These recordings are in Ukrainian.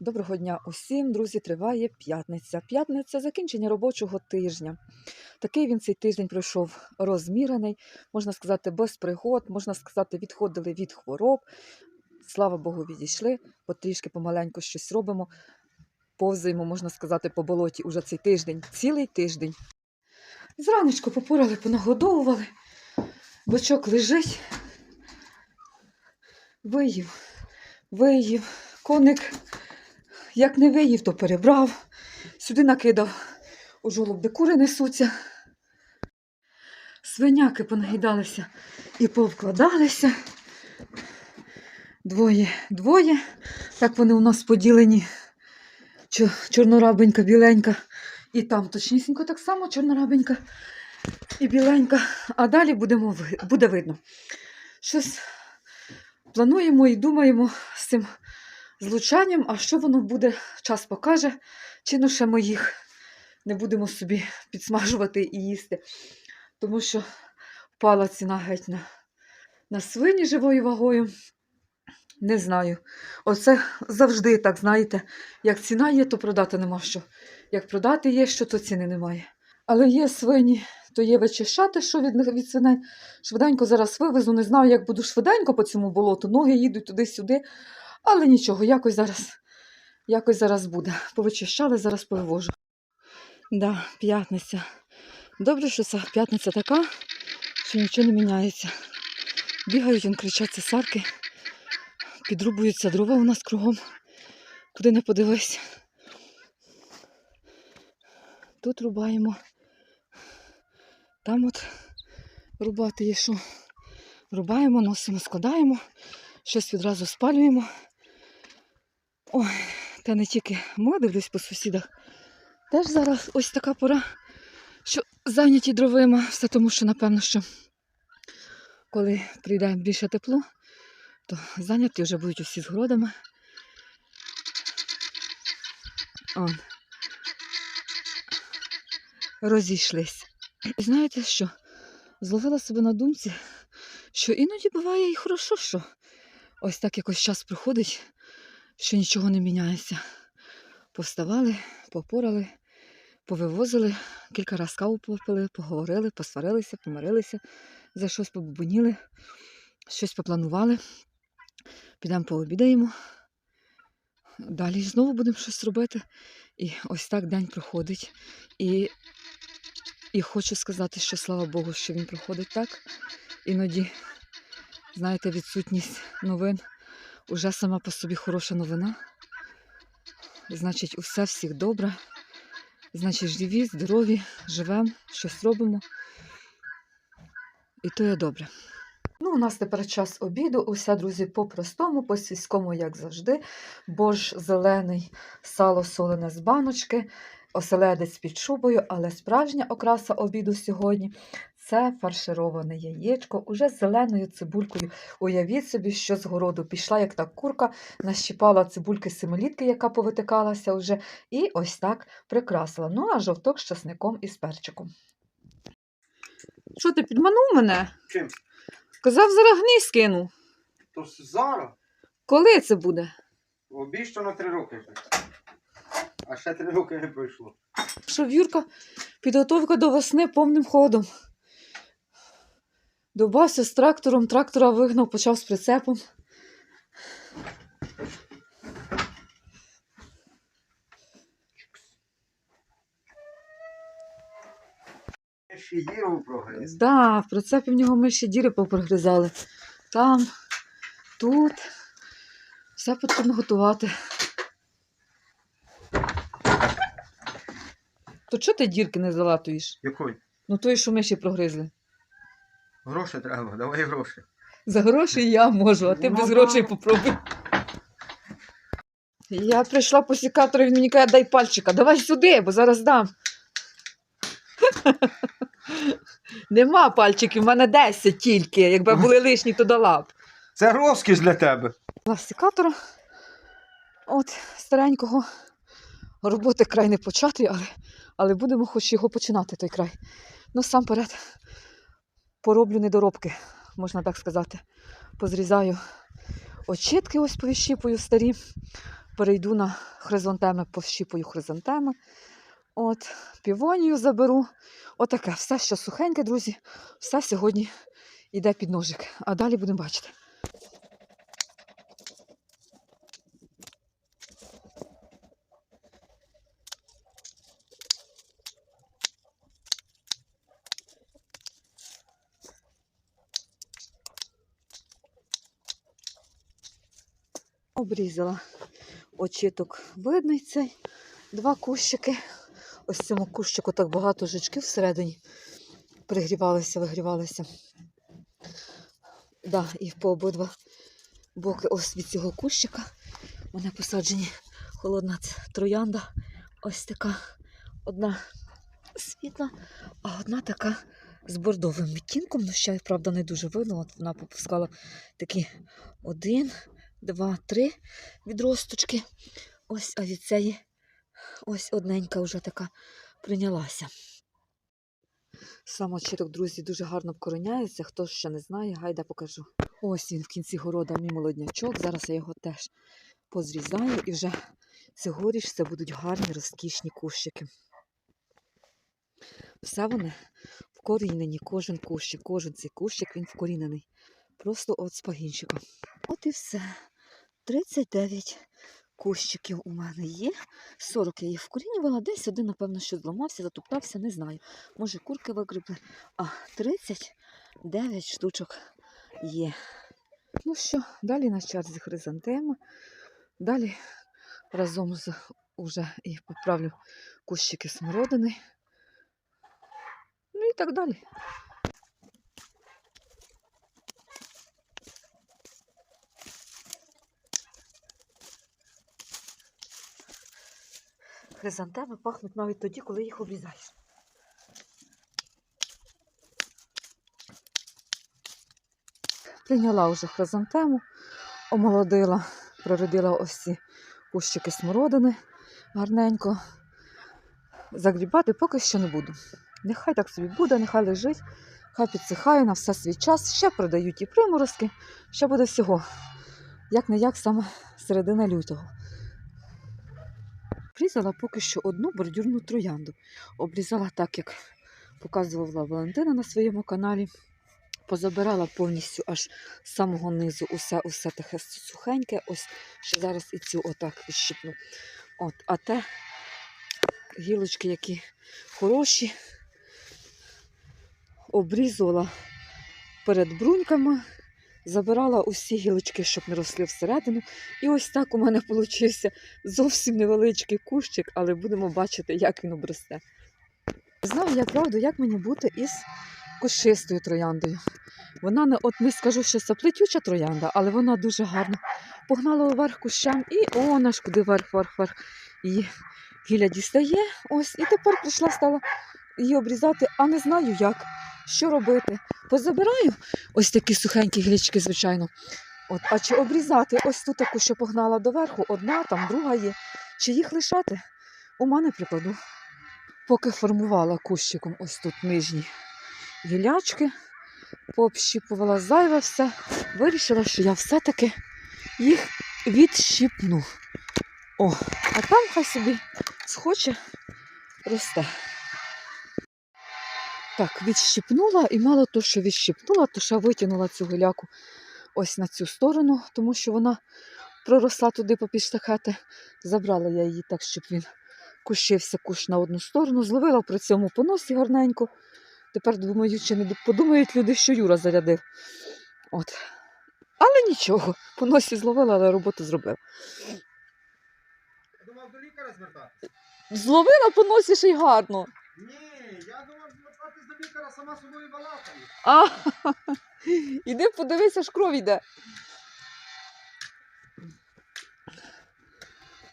Доброго дня усім, друзі! Триває п'ятниця. П'ятниця закінчення робочого тижня. Такий він цей тиждень пройшов розмірений, можна сказати, без пригод, можна сказати, відходили від хвороб. Слава Богу, відійшли, потрішки помаленьку щось робимо. Повзаємо, можна сказати, по болоті уже цей тиждень, цілий тиждень. Зранечко попорали, понагодовували. Бочок лежить. Виїв, виїв, коник як не виїв, то перебрав, сюди накидав у жолоб, кури несуться. Свиняки понаїдалися і повкладалися. Двоє, двоє. Так вони у нас поділені. Чорнорабенька, біленька. І там точнісінько так само чорнорабенька і біленька. А далі будемо, буде видно. Щось плануємо і думаємо з цим злучанням, а що воно буде, час покаже, чи ну ще ми їх не будемо собі підсмажувати і їсти. Тому що впала ціна геть на, на свині живою вагою. Не знаю. Оце завжди так, знаєте, як ціна є, то продати нема що. Як продати є, що, то ціни немає. Але є свині, то є вичищати, що від, від свиней. Швиденько зараз вивезу, не знаю, як буду швиденько по цьому болоту. Ноги їдуть туди-сюди. Але нічого, якось зараз, якось зараз буде. Повичищали, зараз повивожу. Да, п'ятниця. Добре, що ця п'ятниця така, що нічого не міняється. Бігають, він кричать цесарки, підрубуються дрова у нас кругом. Куди не подивись. Тут рубаємо. Там от рубати є що. Рубаємо, носимо, складаємо, щось відразу спалюємо. Ой, та не тільки ми дивлюсь по сусідах. Теж зараз ось така пора, що зайняті дровима, все тому що, напевно, що коли прийде більше тепло, то зайняті вже будуть усі з городами. Он. Розійшлись. І знаєте що? Зловила себе на думці, що іноді буває і хорошо, що ось так якось час проходить, що нічого не міняється. Повставали, попорали, повивозили, кілька разів каву попили, поговорили, посварилися, помирилися, за щось побубоніли, щось попланували. Підемо пообідаємо. Далі знову будемо щось робити. І ось так день проходить. І, і хочу сказати, що слава Богу, що він проходить так. Іноді, знаєте, відсутність новин уже сама по собі хороша новина. Значить, усе всіх добре. Значить, живі, здорові, живемо, щось робимо. І то є добре. Ну, у нас тепер час обіду. Уся, друзі, по-простому, по-сільському, як завжди. Борщ зелений, сало солене з баночки, оселедець під шубою, але справжня окраса обіду сьогодні це фаршироване яєчко, уже з зеленою цибулькою. Уявіть собі, що з городу пішла, як та курка, нащіпала цибульки семилітки, яка повитикалася вже, і ось так прикрасила. Ну, а жовток з часником і з перчиком. Що ти підманув мене? Чим? Казав, зараз гний скину. То зараз Коли це буде? обіщано три роки вже. А ще три роки не пройшло. Що Юрка, підготовка до весни повним ходом. Добався з трактором, трактора вигнав, почав з прицепом. Ще діру прогрес. Да, в прицепі в нього ми ще діри попрогризали. Там, тут. Все потрібно готувати. То чого ти дірки не залатуєш? Якої? Ну той, що ми ще прогризли. Гроші треба, давай гроші. За гроші я можу, а ти без грошей попробуй. Я прийшла по секатору, він мені каже, дай пальчика, давай сюди, бо зараз дам. Нема пальчиків, в мене 10 тільки. Якби були лишні, то дала б. Це розкіш для тебе. Була секатора. От старенького. Роботи край не початий, але, але будемо хоч його починати, той край. Ну, сам перед пороблю недоробки, можна так сказати. Позрізаю очітки, ось повіщіпую старі, перейду на хризантеми, повщіпую хризантеми. От, півонію заберу. Отаке, все, що сухеньке, друзі, все сьогодні йде під ножик. А далі будемо бачити. Обрізала очіток видний цей, два кущики. Ось цьому кущику так багато жучків всередині пригрівалися, вигрівалися. Да, і по обидва боки ось від цього кущика мене посаджені холодна троянда. Ось така одна світла, а одна така з бордовим відтінком. Ну, ще, правда, не дуже видно. От вона попускала такі один, два, три відросточки. Ось, а від цієї ось одненька вже така прийнялася. Сам очіток, друзі, дуже гарно вкореняється. Хто ще не знає, гайда покажу. Ось він в кінці города, мій молоднячок. Зараз я його теж позрізаю і вже цьогоріч це будуть гарні розкішні кущики. Все вони вкорінені, кожен кущик, кожен цей кущик він вкорінений. Просто от з пагінчиком. От і все. 39 кущиків у мене є. 40 я їх вкорінювала, десь один, напевно, що зламався, затоптався, не знаю. Може, курки вигребли. А 39 штучок є. Ну що, далі на черзі хризантема. Далі разом з уже і поправлю кущики смородини. Ну і так далі. Хризантеми пахнуть навіть тоді, коли їх обрізаєш. Прийняла вже хризантему, омолодила, прорядила ось ці кущики смородини гарненько. Загрібати поки що не буду. Нехай так собі буде, нехай лежить, хай підсихає на все свій час. Ще продають і приморозки, ще буде всього. Як не як саме середина лютого. Обрізала поки що одну бордюрну троянду. Обрізала так, як показувала Валентина на своєму каналі. Позабирала повністю аж з самого низу усе, усе таке сухеньке. Ось ще зараз і цю отак відщипну. От, а те гілочки, які хороші, обрізувала перед бруньками, забирала усі гілочки, щоб не росли всередину. І ось так у мене вийшов зовсім невеличкий кущик, але будемо бачити, як він обросте. Знаю я правду, як мені бути із кущистою трояндою. Вона не от не скажу, що це плетюча троянда, але вона дуже гарна. Погнала вверх кущам і о, наш куди вверх, вверх. Її гілля дістає. Ось, і тепер прийшла, стала її обрізати, а не знаю як, що робити. Позабираю ось такі сухенькі гілячки, звичайно. От, а чи обрізати ось ту таку, що погнала доверху, одна, там друга є. Чи їх лишати? У мене прикладу. Поки формувала кущиком ось тут нижні гілячки, пообщіпувала зайве все, вирішила, що я все-таки їх відщипну. О, а там хай собі схоче росте. Так, відщипнула і мало то, що відщипнула, то ще витягнула цю гіляку ось на цю сторону, тому що вона проросла туди попід штахети. Забрала я її так, щоб він кущився кущ на одну сторону, зловила при цьому по носі гарненько. Тепер думаю, чи не подумають люди, що Юра зарядив. От. Але нічого, по носі зловила, але роботу зробив. Думав до лікаря звертатися? Зловила по носі ще й гарно. Ні, я думав звертатись сама собою балакаю. А, іди подивися, аж кров йде.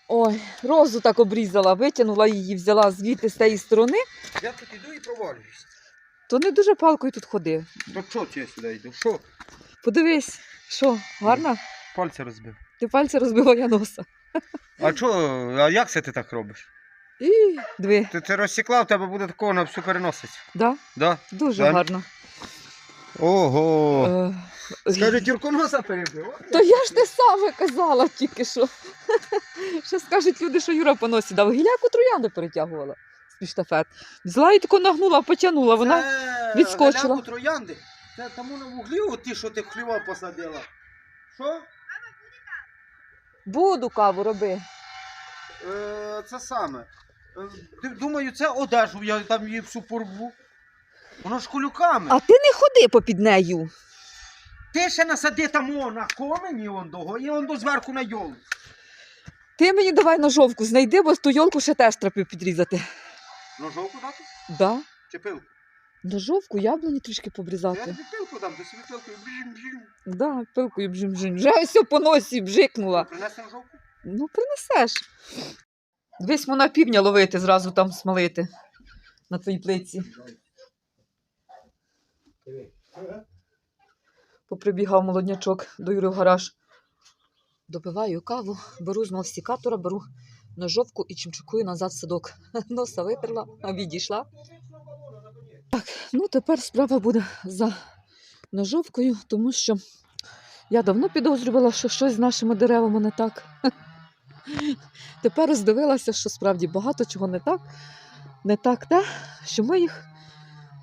Ой, розу так обрізала, витягнула її, взяла звідти з тієї сторони, Я тут іду і провалююсь. то не дуже палкою тут ходив. То що я сюди йду? Що? Подивись, що, гарно? Пальці розбив. Ти пальці розбила я носа. А що, а як це ти так робиш? І диви, Ти це розсікла, в тебе буде такого на всю переносить. да? Да? Дуже Да. гарно. Ого. Е, Скажуть, Юрко носа перебив. То я ж те саме казала тільки що. Що скажуть люди, що Юра по носі дав. Гіляку троянду перетягувала з штафет. Взяла і тако нагнула, потягнула. Вона Це відскочила. галяку троянди. Це тому на вуглі, от ті, що ти хліва посадила. Що? буду каву роби. Е, це саме. Думаю, це одежу, я там її всю порву. Воно ж колюками. А ти не ходи попід нею. Ти ще насади там о, на комені он дого, і он до зверху на йолу. Ти мені давай ножовку знайди, бо ту йолку ще теж треба підрізати. Ножовку дати? Да? Чи пилку? Ножовку, яблуні трішки Я обрізати. тобі пилку дам, ти собі пилкою бжим, бжим. Да, пилкою бжим-бжим. Вже все по носі бжикнула. Принеси ножовку? Ну, принесеш. Дивись, вона півня ловити, зразу там смалити на твоїй плиці. Поприбігав молоднячок до Юри в гараж. Допиваю каву, беру з мавстікатора, беру ножовку і чимчукую назад в садок. Носа витерла, а відійшла. Так, ну тепер справа буде за ножовкою, тому що я давно підозрювала, що щось з нашими деревами не так. Тепер роздивилася, що справді багато чого не так. Не так те, що ми їх,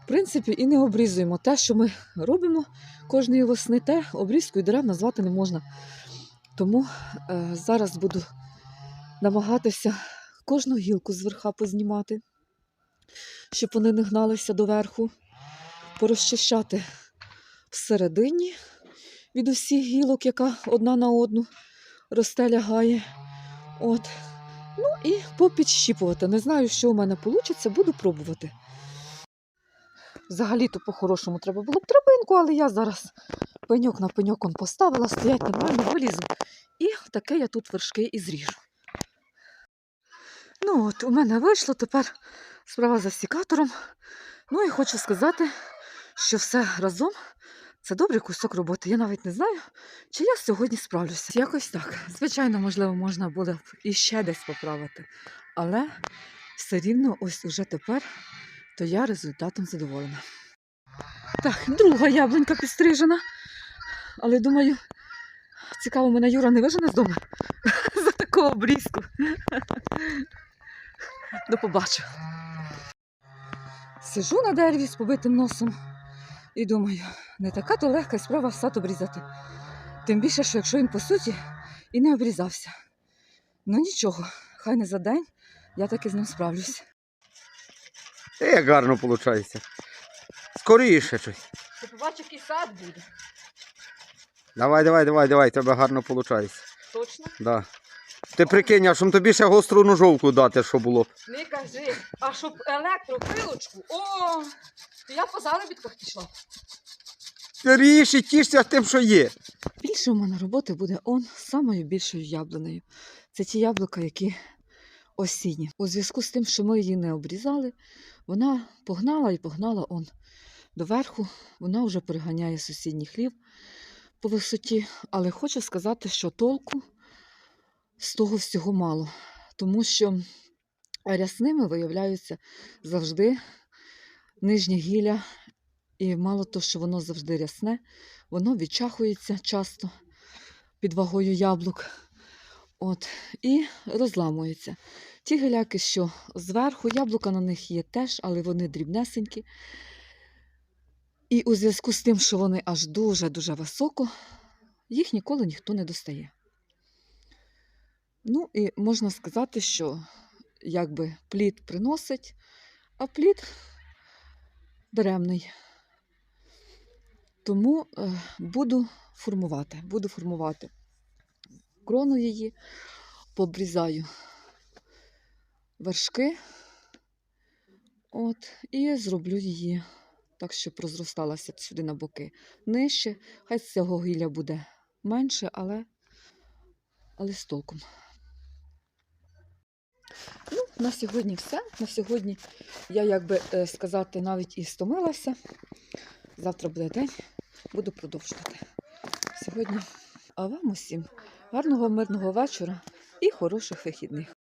в принципі, і не обрізуємо. Те, що ми робимо кожної весни, те обрізкою дерев назвати не можна. Тому е, зараз буду намагатися кожну гілку з верха познімати, щоб вони не гналися доверху, порозчищати всередині від усіх гілок, яка одна на одну росте, лягає. От. Ну і попідщіпувати. Не знаю, що у мене вийде, буду пробувати. Взагалі-то по-хорошому треба було б травинку, але я зараз пеньок на пеньок он поставила, стоять нормально, вилізу. І таке я тут вершки і зріжу. Ну от, у мене вийшло тепер справа за сікатором. Ну і хочу сказати, що все разом це добрий кусок роботи. Я навіть не знаю, чи я сьогодні справлюся. Якось так. Звичайно, можливо, можна було б іще десь поправити. Але все рівно, ось уже тепер, то я результатом задоволена. Так, друга яблунька підстрижена. Але думаю, цікаво, мене Юра не вижене з дому за таку обрізку. До побачу. Сижу на дереві з побитим носом і думаю, не така то легка справа сад обрізати. Тим більше, що якщо він по суті і не обрізався. Ну нічого, хай не за день, я таки з ним справлюсь. Та як гарно виходить. Скоріше щось. Ти побачиш, який сад буде. Давай, давай, давай, давай, тебе гарно виходить. Точно? Да. Ти прикинь, а щоб тобі ще гостру ножовку дати, що було. Не кажи, а щоб електропилочку, о, то я по заробітках пішла. Скоріше тішся тим, що є. Більше у мене роботи буде он з самою більшою яблунею. Це ті яблука, які осінні. У зв'язку з тим, що ми її не обрізали, вона погнала і погнала он доверху. Вона вже переганяє сусідній хлів по висоті. Але хочу сказати, що толку з того всього мало. Тому що рясними виявляються завжди нижні гілля. І мало того, що воно завжди рясне, воно відчахується часто під вагою яблук. От, і розламується. Ті гіляки, що зверху, яблука на них є теж, але вони дрібнесенькі. І у зв'язку з тим, що вони аж дуже-дуже високо, їх ніколи ніхто не достає. Ну, і можна сказати, що якби плід приносить, а плід даремний. Тому е, буду формувати, буду формувати крону її, пообрізаю вершки, от, і зроблю її так, щоб розросталася сюди на боки нижче. Хай з цього гілля буде менше, але, але з толком. Ну, на сьогодні все. На сьогодні я, як би е, сказати, навіть і стомилася. Завтра буде день, буду продовжувати. Сьогодні, а вам усім гарного мирного вечора і хороших вихідних.